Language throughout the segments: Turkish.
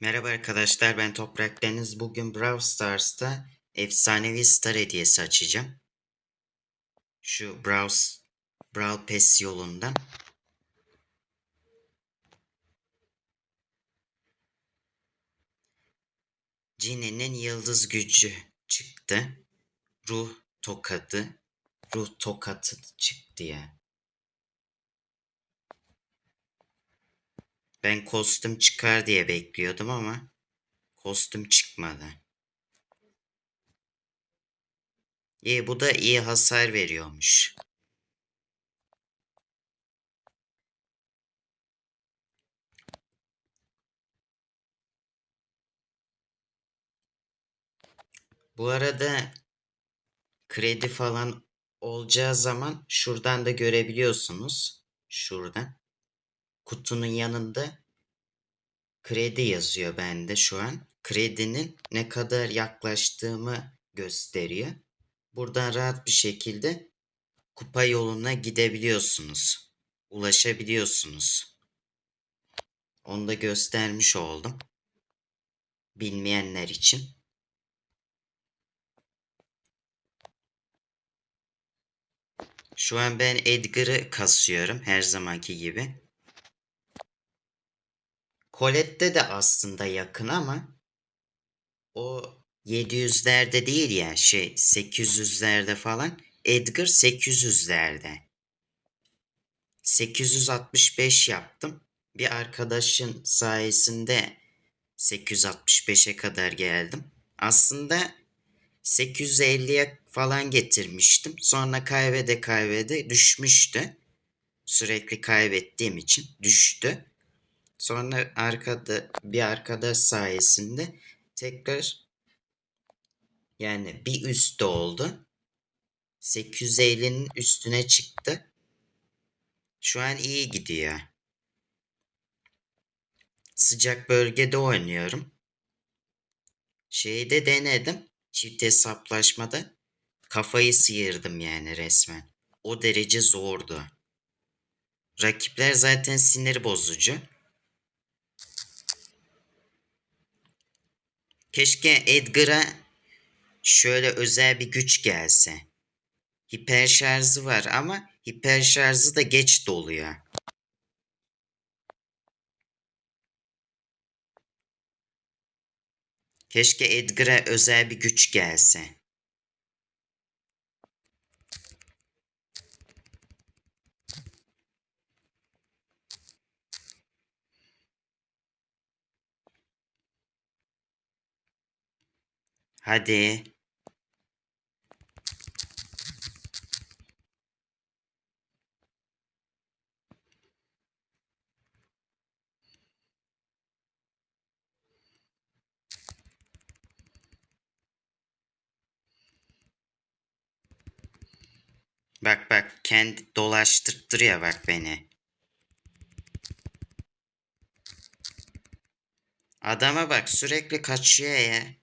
Merhaba arkadaşlar ben Toprak Deniz. Bugün Brawl Stars'ta efsanevi star hediyesi açacağım. Şu Brawl, Brawl Pass yolundan. Cine'nin yıldız gücü çıktı. Ruh tokadı. Ruh tokatı çıktı ya. Ben kostüm çıkar diye bekliyordum ama kostüm çıkmadı. İyi bu da iyi hasar veriyormuş. Bu arada kredi falan olacağı zaman şuradan da görebiliyorsunuz. Şuradan. Kutunun yanında kredi yazıyor bende şu an. Kredinin ne kadar yaklaştığımı gösteriyor. Buradan rahat bir şekilde kupa yoluna gidebiliyorsunuz. Ulaşabiliyorsunuz. Onu da göstermiş oldum. Bilmeyenler için. Şu an ben Edgar'ı kasıyorum her zamanki gibi. Colette de aslında yakın ama o 700'lerde değil ya şey 800'lerde falan. Edgar 800'lerde. 865 yaptım. Bir arkadaşın sayesinde 865'e kadar geldim. Aslında 850'ye falan getirmiştim. Sonra kaybede kaybede düşmüştü. Sürekli kaybettiğim için düştü. Sonra arkada bir arkadaş sayesinde tekrar yani bir üstte oldu. 850'nin üstüne çıktı. Şu an iyi gidiyor. Sıcak bölgede oynuyorum. Şeyi de denedim. Çift hesaplaşmada kafayı sıyırdım yani resmen. O derece zordu. Rakipler zaten sinir bozucu. Keşke Edgar'a şöyle özel bir güç gelse. Hiper şarjı var ama hiper şarjı da geç doluyor. Keşke Edgar'a özel bir güç gelse. Hadi. Bak bak kendi dolaştırttırıyor bak beni. Adama bak sürekli kaçıyor ya.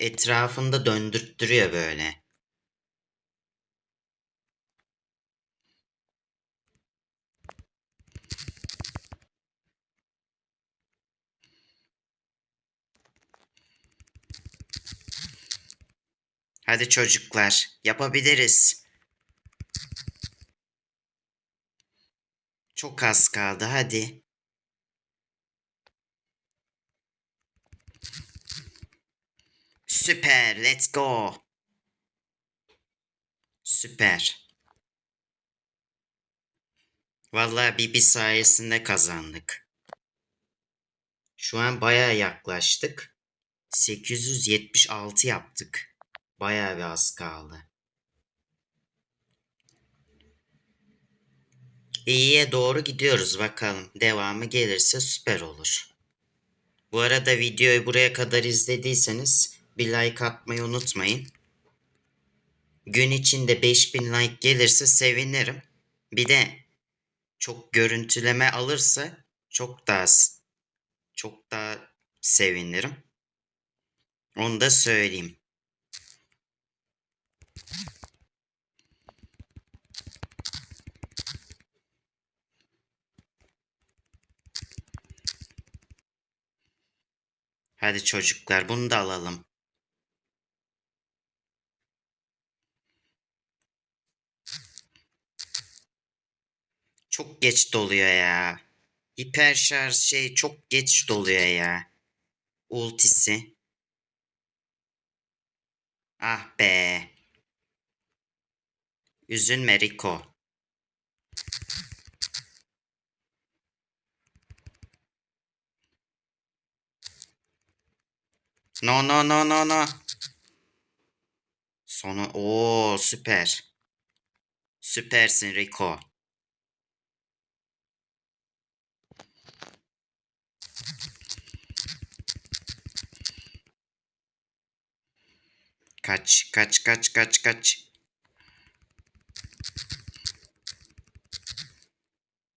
Etrafında döndürttürüyor böyle. Hadi çocuklar, yapabiliriz. Çok az kaldı, hadi. Süper, let's go. Süper. Vallahi Bibi sayesinde kazandık. Şu an baya yaklaştık. 876 yaptık. Bayağı bir az kaldı. İyiye doğru gidiyoruz bakalım. Devamı gelirse süper olur. Bu arada videoyu buraya kadar izlediyseniz bir like atmayı unutmayın. Gün içinde 5000 like gelirse sevinirim. Bir de çok görüntüleme alırsa çok daha çok daha sevinirim. Onu da söyleyeyim. Hadi çocuklar bunu da alalım. Çok geç doluyor ya. Hiper şarj şey çok geç doluyor ya. Ultisi. Ah be. Üzülme Rico. No no no no no. Sonu o süper. Süpersin Rico. Kaç kaç kaç kaç kaç.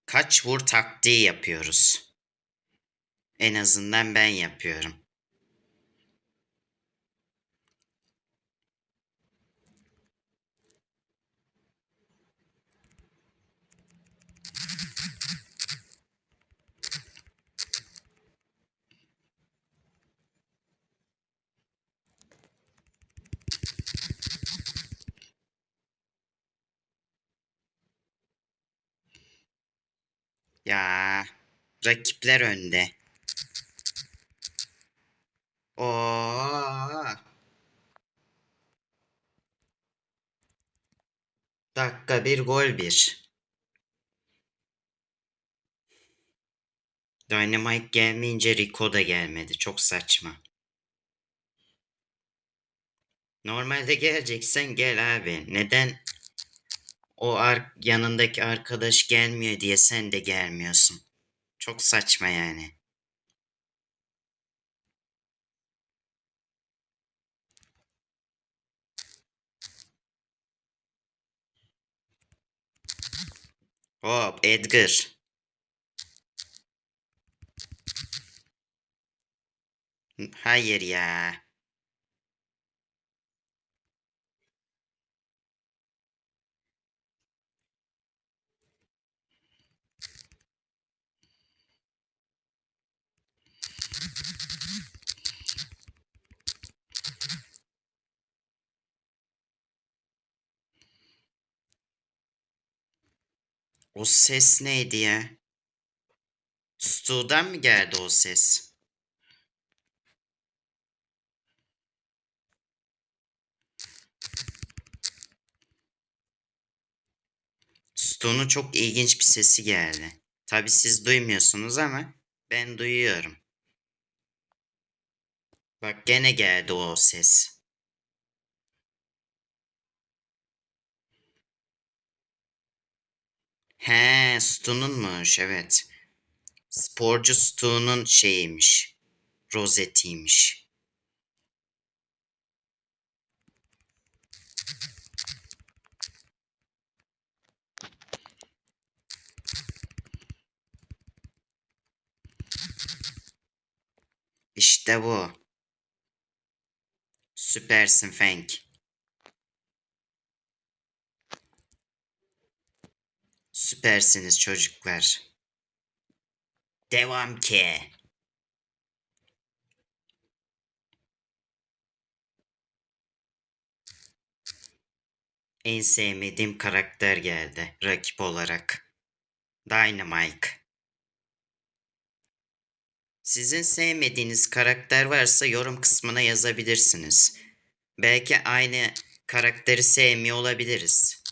Kaç vur taktiği yapıyoruz. En azından ben yapıyorum. Ya rakipler önde. Oo. Dakika bir gol bir. Dynamite gelmeyince Rico da gelmedi. Çok saçma. Normalde geleceksen gel abi. Neden o ar yanındaki arkadaş gelmiyor diye sen de gelmiyorsun? Çok saçma yani. Hop Edgar. Hayır ya. O ses neydi ya? Stu'dan mı geldi o ses? Stu'nun çok ilginç bir sesi geldi. Tabi siz duymuyorsunuz ama ben duyuyorum. Bak gene geldi o ses. He, Stu'nunmuş evet. Sporcu Stu'nun şeyiymiş. Rozetiymiş. İşte bu. Süpersin Fenk. Süpersiniz çocuklar. Devam ki. En sevmediğim karakter geldi rakip olarak. Dynamite. Sizin sevmediğiniz karakter varsa yorum kısmına yazabilirsiniz. Belki aynı karakteri sevmiyor olabiliriz.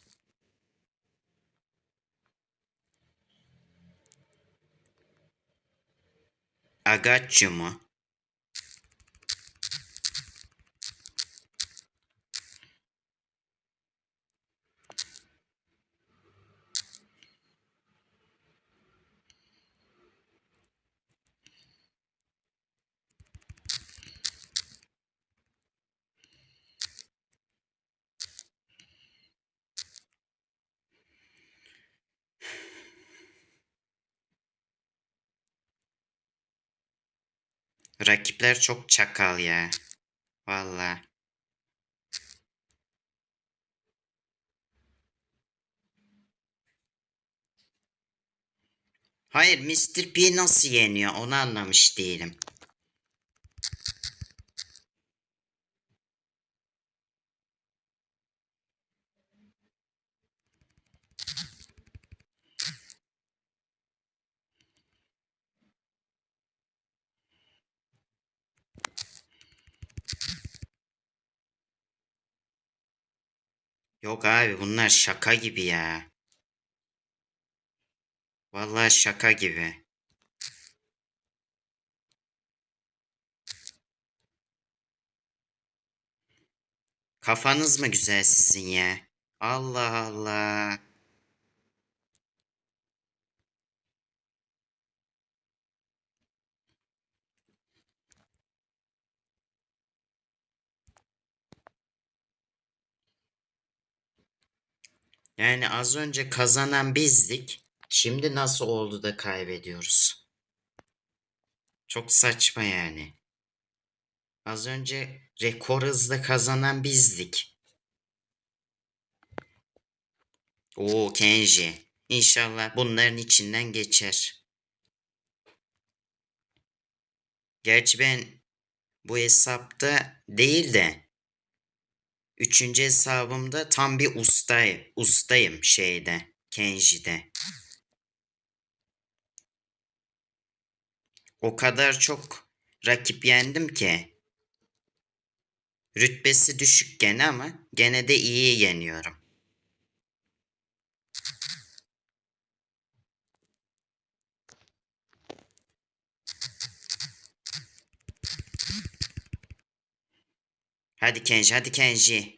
Agaccio mu? Rakipler çok çakal ya. Valla. Hayır Mr. P nasıl yeniyor onu anlamış değilim. Yok abi bunlar şaka gibi ya. Vallahi şaka gibi. Kafanız mı güzel sizin ya? Allah Allah. Yani az önce kazanan bizdik. Şimdi nasıl oldu da kaybediyoruz? Çok saçma yani. Az önce rekor hızla kazanan bizdik. Oo Kenji. İnşallah bunların içinden geçer. Gerçi ben bu hesapta değil de üçüncü hesabımda tam bir ustayım. Ustayım şeyde. Kenji'de. O kadar çok rakip yendim ki. Rütbesi düşük gene ama gene de iyi yeniyorum. Hadi Kenji, hadi Kenji.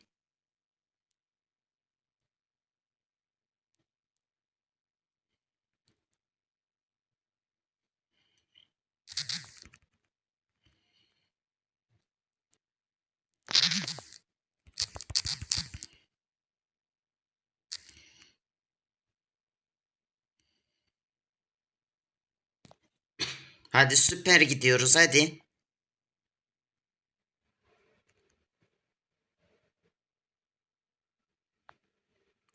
Hadi süper gidiyoruz hadi.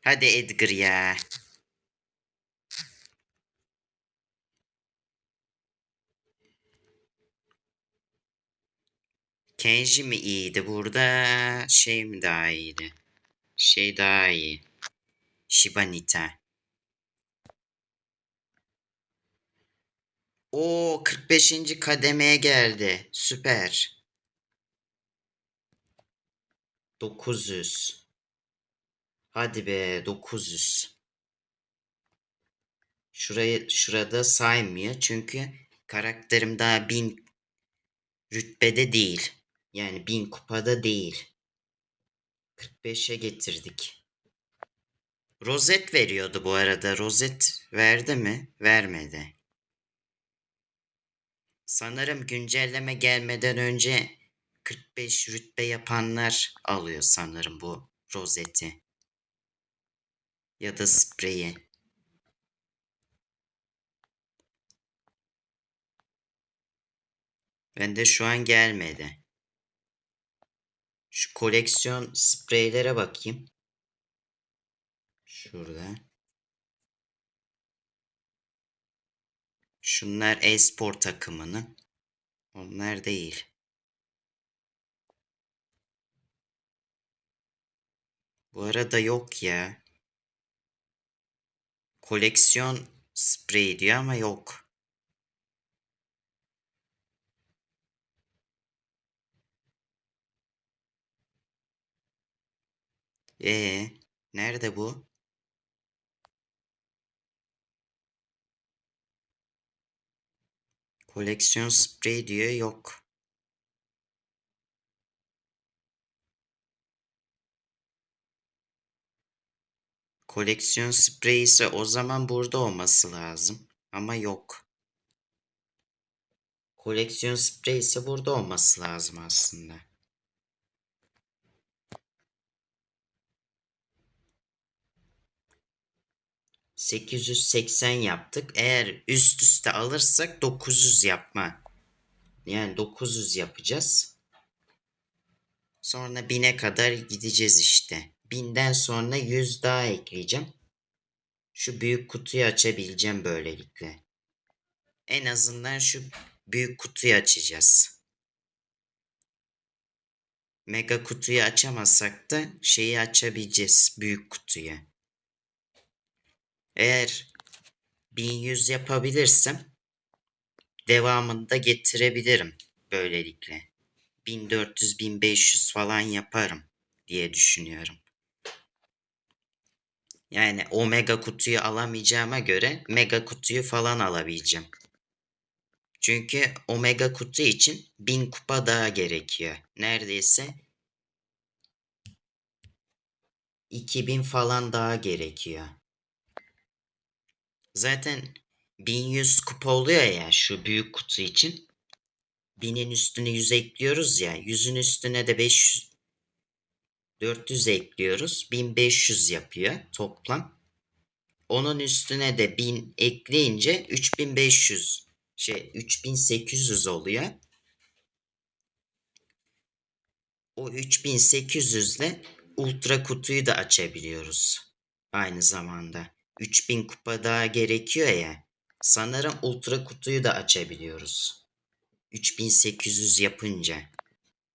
Hadi Edgar ya. Kenji mi iyiydi burada? Şey mi daha iyiydi? Şey daha iyi. Shibanita. Oo 45. kademeye geldi. Süper. 900. Hadi be 900. Şurayı şurada saymıyor çünkü karakterim daha 1000 rütbede değil. Yani 1000 kupada değil. 45'e getirdik. Rozet veriyordu bu arada. Rozet verdi mi? Vermedi. Sanırım güncelleme gelmeden önce 45 rütbe yapanlar alıyor sanırım bu rozeti. Ya da spreyi. Bende şu an gelmedi. Şu koleksiyon spreylere bakayım. Şurada. Şunlar e-spor takımının. Onlar değil. Bu arada yok ya. Koleksiyon sprey diyor ama yok. Ee, nerede bu? Koleksiyon sprey diyor yok. Koleksiyon sprey ise o zaman burada olması lazım. Ama yok. Koleksiyon sprey ise burada olması lazım aslında. ...880 yaptık. Eğer üst üste alırsak 900 yapma. Yani 900 yapacağız. Sonra 1000'e kadar gideceğiz işte. 1000'den sonra 100 daha ekleyeceğim. Şu büyük kutuyu açabileceğim böylelikle. En azından şu büyük kutuyu açacağız. Mega kutuyu açamazsak da şeyi açabileceğiz. Büyük kutuyu. Eğer 1100 yapabilirsem devamını da getirebilirim böylelikle. 1400-1500 falan yaparım diye düşünüyorum. Yani o mega kutuyu alamayacağıma göre mega kutuyu falan alabileceğim. Çünkü o mega kutu için 1000 kupa daha gerekiyor. Neredeyse 2000 falan daha gerekiyor. Zaten 1100 kupa oluyor ya şu büyük kutu için. 1000'in üstüne 100 ekliyoruz ya. 100'ün üstüne de 500 400 ekliyoruz. 1500 yapıyor toplam. Onun üstüne de 1000 ekleyince 3500 şey 3800 oluyor. O 3800 ile ultra kutuyu da açabiliyoruz. Aynı zamanda. 3000 kupa daha gerekiyor ya. Sanırım ultra kutuyu da açabiliyoruz. 3800 yapınca.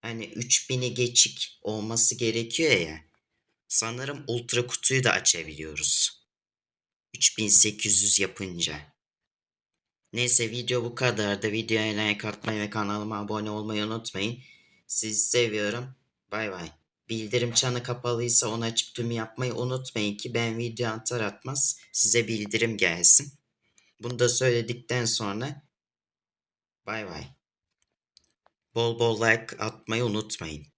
Hani 3000'i geçik olması gerekiyor ya. Sanırım ultra kutuyu da açabiliyoruz. 3800 yapınca. Neyse video bu kadardı. Videoya like atmayı ve kanalıma abone olmayı unutmayın. Sizi seviyorum. Bay bay. Bildirim çanı kapalıysa onu açıp tüm yapmayı unutmayın ki ben video atar atmaz size bildirim gelsin. Bunu da söyledikten sonra bay bay. Bol bol like atmayı unutmayın.